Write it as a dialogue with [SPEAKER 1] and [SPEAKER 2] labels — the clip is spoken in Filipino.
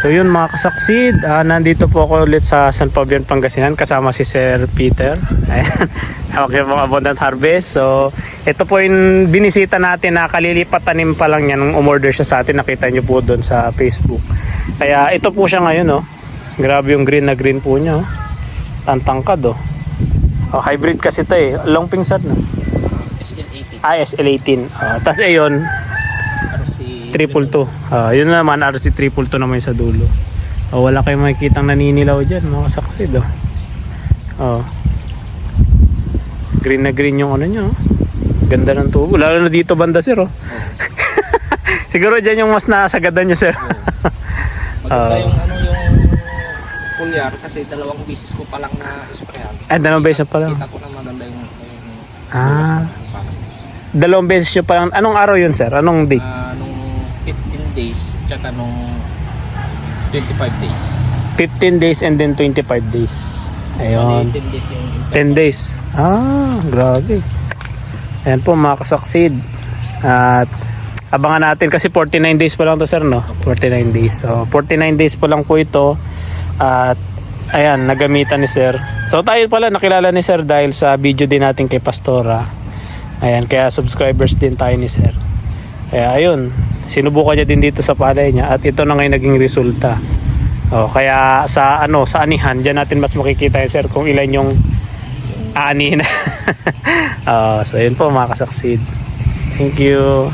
[SPEAKER 1] So yun mga kasaksid, ah, nandito po ako ulit sa San Fabian, Pangasinan kasama si Sir Peter. Ayan, hawak mga abundant harvest. So ito po yung binisita natin na kalilipat tanim pa lang yan nung umorder siya sa atin. Nakita niyo po doon sa Facebook. Kaya ito po siya ngayon oh. Grabe yung green na green po niya oh. Tantangkad oh. oh hybrid kasi ito eh. Long pingsat no.
[SPEAKER 2] SL80.
[SPEAKER 1] Ah, SL18. Uh, Tapos ayun, triple two. Ah, yun naman, RC triple two naman sa dulo. Oh, wala kayong makikitang naninilaw dyan, mga kasaksid. Oh. Oh. Green na green yung ano nyo. oh. Ganda ng tubo. Lalo na dito banda, sir. Oh. Siguro dyan yung mas nasagadan nyo, sir.
[SPEAKER 2] Maganda
[SPEAKER 1] Ah.
[SPEAKER 2] yung ano yung pulyar kasi dalawang bisis ko pa lang na sprayan.
[SPEAKER 1] Ay, dalawang beses pa lang.
[SPEAKER 2] Kita ko na maganda yung, yung
[SPEAKER 1] Ah. Dalawang beses nyo pa lang. Anong araw yun, sir? Anong date?
[SPEAKER 2] ah, nung 15 days tsaka nung 25 days.
[SPEAKER 1] 15 days and then 25 days. Ayun.
[SPEAKER 2] Bali, 10 days yung
[SPEAKER 1] 10 days. Ah, grabe. Ayan po kasaksid. At abangan natin kasi 49 days pa lang to sir no? 49 days. So 49 days pa lang po ito. At ayan, nagamitan ni sir. So tayo pala nakilala ni sir dahil sa video din natin kay Pastora. Ayan, kaya subscribers din tayo ni sir. Kaya ayun, sinubukan niya din dito sa palay niya at ito na ngayon naging resulta. Oh, kaya sa ano, sa anihan, diyan natin mas makikita yun, sir kung ilan yung aanihin. oh, so yun po mga kasaksid. Thank you.